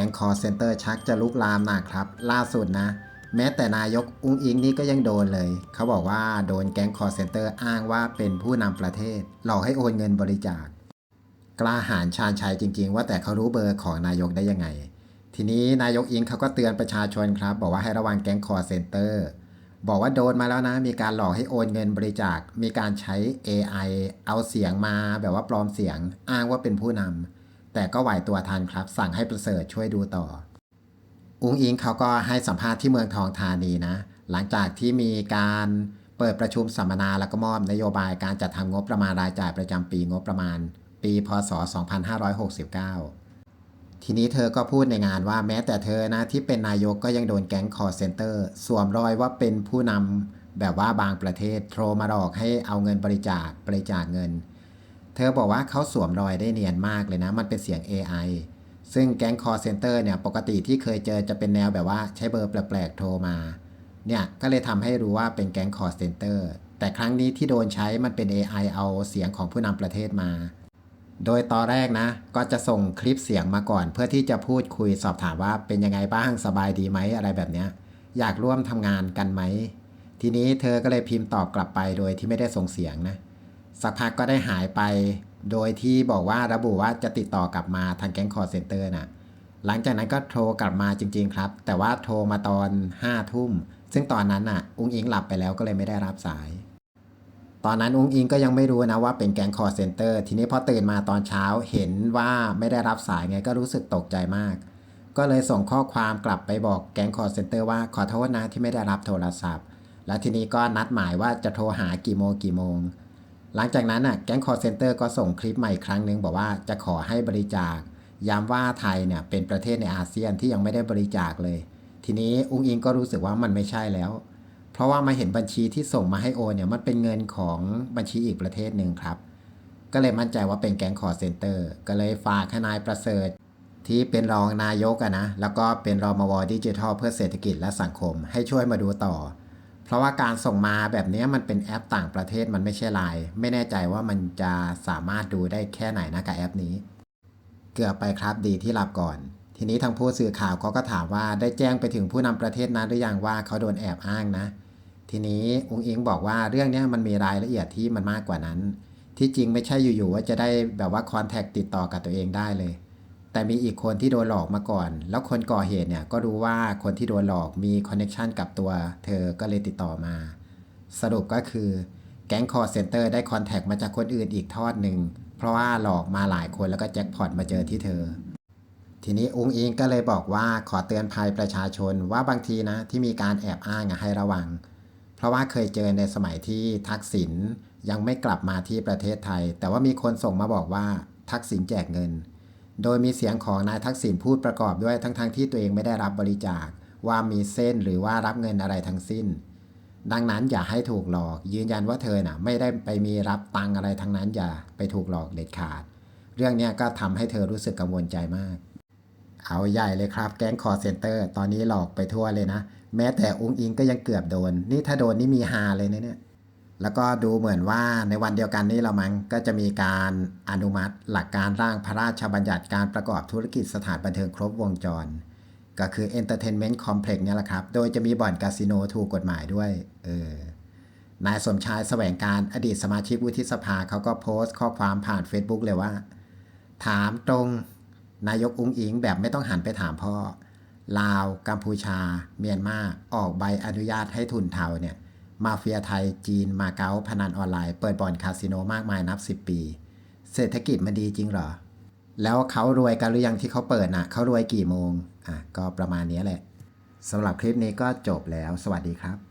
ก๊งคอเซ็นเตอร์ชักจะลุกลามหนักครับ ล่าสุดนะ แม้แต่นายกอุ้งอิงนี่ก็ยังโดนเลย เขาบอกว่าโดนแก๊งคอเซ็นเตอร์อ้างว่าเป็นผู้นำประเทศ หลอกให้โอนเงินบริจาค กล้าหาญชาญชัยจริง ๆ ว่าแต่เขารู้เบอร์ของนายกได้ยังไง ทีนี้นายกอิงเขาก็เตือนประชาชนครับ บอกว่าให้ระวังแก๊งคอเซ็นเตอร์บอกว่าโดนมาแล้วนะ มีการหลอกให้โอนเงินบริจาค มีการใช้ AI เอาเสียงมาแบบว่าปลอมเสียง อ้างว่าเป็นผู้นำ แต่ก็ไหวตัวทันครับ สั่งให้ประเสริฐช่วยดูต่อ อุ้งอิงเขาก็ให้สัมภาษณ์ที่เมืองทองธานีนะ หลังจากที่มีการเปิดประชุมสัมมนาแล้วก็มอบนโยบายการจัดทำงบประมาณรายจ่ายประจำปีงบประมาณ ปีพศ 2569 ทีนี้เธอก็พูดในงานว่าแม้แต่เธอนะที่เป็นนายกก็ยังโดนแก๊งคอร์เซนเตอร์สวมรอยว่าเป็นผู้นำแบบว่าบางประเทศโทรมาหลอกให้เอาเงินบริจาคบริจาคเงิน เธอบอกว่าเขาสวมรอยได้เนียนมากเลยนะ มันเป็นเสียง AI ซึ่งแก๊งคอร์เซนเตอร์เนี่ยปกติที่เคยเจอจะเป็นแนวแบบว่าใช้เบอร์แปลกๆโทรมาเนี่ยก็เลยทำให้รู้ว่าเป็นแก๊งคอร์เซนเตอร์แต่ครั้งนี้ที่โดนใช้มันเป็น AI เอาเสียงของผู้นำประเทศมา โดยตอนแรกนะ ก็จะส่งคลิปเสียงมาก่อน เพื่อที่จะพูดคุยสอบถามว่าเป็นยังไงบ้างสบายดีไหมอะไรแบบเนี้ยอยากร่วมทำงานกันไหม ทีนี้เธอก็เลยพิมพ์ตอบกลับไปโดยที่ไม่ได้ส่งเสียงนะ สักพักก็ได้หายไป โดยที่บอกว่าระบุว่าจะติดต่อกลับมาทางแก๊งคอร์เซนเตอร์นะหลังจากนั้นก็โทรกลับมาจริง ๆ ครับ แต่ว่าโทรมาตอน5้าทุ่ม ซึ่งตอนนั้นน่ะ อุ้งอิงหลับไปแล้วก็เลยไม่ได้รับสาย ตอนนั้นอุ้งอิงก็ยังไม่รู้นะว่าเป็นแก๊งคอร์เซนเตอร์ ทีนี้พอตื่นมาตอนเช้าเห็นว่าไม่ได้รับสายไงก็รู้สึกตกใจมาก ก็เลยส่งข้อความกลับไปบอกแก๊งคอร์เซนเตอร์ว่าขอโทษนะที่ไม่ได้รับโทรศัพท์ แล้วทีนี้ก็นัดหมายว่าจะโทรหากี่โมงกี่โมง หลังจากนั้นน่ะแก๊งคอร์เซนเตอร์ก็ส่งคลิปใหม่ครั้งหนึ่งบอกว่าจะขอให้บริจาค ย้ำว่าไทยเนี่ยเป็นประเทศในอาเซียนที่ยังไม่ได้บริจาคเลย ทีนี้อุ้งอิงก็รู้สึกว่ามันไม่ใช่แล้ว เพราะว่ามาเห็นบัญชีที่ส่งมาให้โอนเนี่ยมันเป็นเงินของบัญชีอีกประเทศหนึ่งครับ ก็เลยมั่นใจว่าเป็นแก๊งคอร์เซนเตอร์ก็เลยฝากให้นายประเสริฐที่เป็นรองนายกอะนะแล้วก็เป็นรอมวดิจิทัลเพื่อเศรษฐกิจและสังคม ให้ช่วยมาดูต่อ เพราะว่าการส่งมาแบบนี้มันเป็นแอปต่างประเทศมันไม่ใช่ไลน์ไม่แน่ใจว่ามันจะสามารถดูได้แค่ไหนนะกับแอปนี้ เกือบไปครับดีที่หลับก่อน ทีนี้ทางผู้สื่อข่าวเขาก็ถามว่าได้แจ้งไปถึงผู้นำประเทศนั้นหรือยังว่าเขาโดนแอบอ้างนะ ทีนี้อุ้งอิงบอกว่าเรื่องนี้มันมีรายละเอียดที่มันมากกว่านั้น ที่จริงไม่ใช่อยู่ๆว่าจะได้แบบว่าคอนแทคติดต่อกับตัวเองได้เลย แต่มีอีกคนที่โดนหลอกมาก่อน แล้วคนก่อเหตุเนี่ยก็รู้ว่าคนที่โดนหลอกมีคอนเน็ชันกับตัว เธอก็เลยติดต่อมา สรุปก็คือ แก๊งคอร์เซนเตอร์ได้คอนแทคมาจากคนอื่นอีกทอดหนึ่ง เพราะว่าหลอกมาหลายคนแล้วก็แจ็คพอตมาเจอที่เธอ ทีนี้อุ้งอิงก็เลยบอกว่าขอเตือนภัยประชาชนว่าบางทีนะที่มีการแอบอ้างให้ระวัง เพราะว่าเคยเจอในสมัยที่ทักษิณยังไม่กลับมาที่ประเทศไทย แต่ว่ามีคนส่งมาบอกว่าทักษิณแจกเงิน โดยมีเสียงของนายทักษิณพูดประกอบด้วยทั้งๆทที่ตัวเองไม่ได้รับบริจาค ว่ามีเส้นหรือว่ารับเงินอะไรทั้งสิ้น ดังนั้นอย่าให้ถูกหลอก ยืนยันว่าเธอน่ะไม่ได้ไปมีรับตังอะไรทั้งนั้นอย่าไปถูกหลอกเด็ดขาด เรื่องนี้ก็ทำให้เธอรู้สึกกังวลใจมาก เอาใหญ่เลยครับ แก๊งคอร์เซนเตอร์ตอนนี้หลอกไปทั่วเลยนะ แม้แต่อุ้งอิงก็ยังเกือบโดน นี่ถ้าโดนนี่มีฮาเลยนะเนี่ย แล้วก็ดูเหมือนว่าในวันเดียวกันนี้เรามั้งก็จะมีการอนุมัติหลักการร่างพระราชบัญญัติการประกอบธุรกิจสถานบันเทิงครบวงจร ก็คือ Entertainment Complex เนี่ยแหละครับ โดยจะมีบ่อนคาสิโนถูกกฎหมายด้วยเออนายสมชายแสวงการอดีตสมาชิกวุฒิสภาเขาก็โพสต์ข้อความผ่าน Facebook เลยว่า ถามตรงนายกอุ้งอิงแบบไม่ต้องหันไปถามพ่อลาว กัมพูชา เมียนมาออกใบอนุญาตให้ทุนเทาเนี่ย มาเฟียไทยจีนมาเก๊าพนันออนไลน์เปิดบ่อนคาสิโนมากมายนับ 10 ปี เศรษฐกิจมันดีจริงเหรอ แล้วเขารวยกันหรือยังที่เขาเปิดน่ะเขารวยกี่โมงอะก็ประมาณนี้แหละสำหรับคลิปนี้ก็จบแล้ว สวัสดีครับ